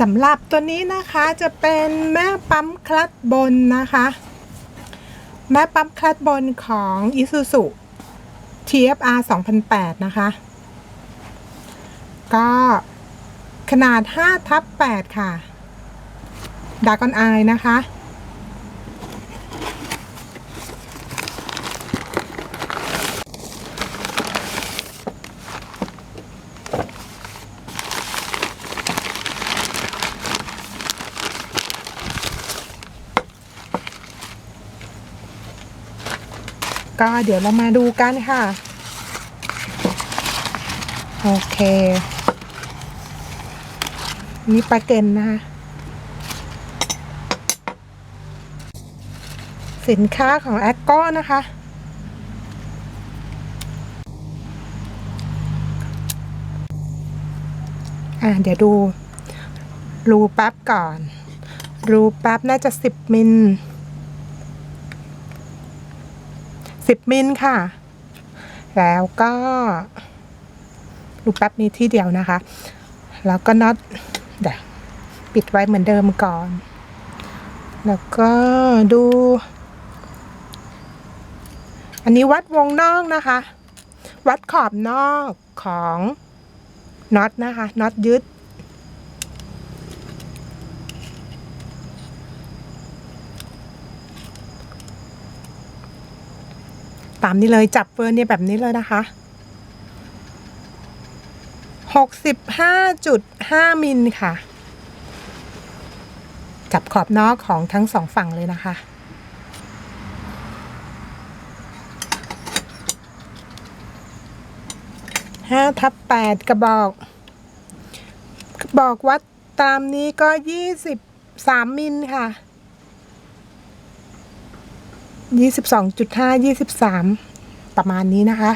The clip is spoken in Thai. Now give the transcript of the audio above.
สำหรับตัวนี้นะคะจะเป็นแม่ปั๊มคลัตบนนะคะ แม่ปั๊มคลัตบนของ Isuzu TFR 2008 นะคะ ก็ขนาด5ทับ8ค่ะดากอนไอนะคะ ก็เดี๋ยวเรามาดูกันค่ะ โอเค นี่ปลาเก็นนะคะสินค้าของแอ g โก้นะคะ อะเดี๋ยวดู รูแป๊บก่อน รูแป๊บน่าจะสิบมิล สิบมิลค่ะ แล้วก็รูแป๊บนี้ที่เดียวนะคะ แล้วก็น็อตเดี๋ยวปิดไว้เหมือนเดิมก่อน แล้วก็ดู อันนี้วัดวงนอกนะคะ วัดขอบนอกของน็อตนะคะน็อตยึด ตามนี้เลยจับเฟิร์นเนี่ยแบบนี้เลยนะคะหกสิบห้าจุดห้ามิลค่ะ จับขอบนอกของทั้งสองฝั่งเลยนะคะห้าทับแปดกระบอกกระบอกวัดตามนี้ก็ยี่สิบสามมิลค่ะ ยี่สิบสองจุดห้ายี่สิบสามประมาณนี้นะคะ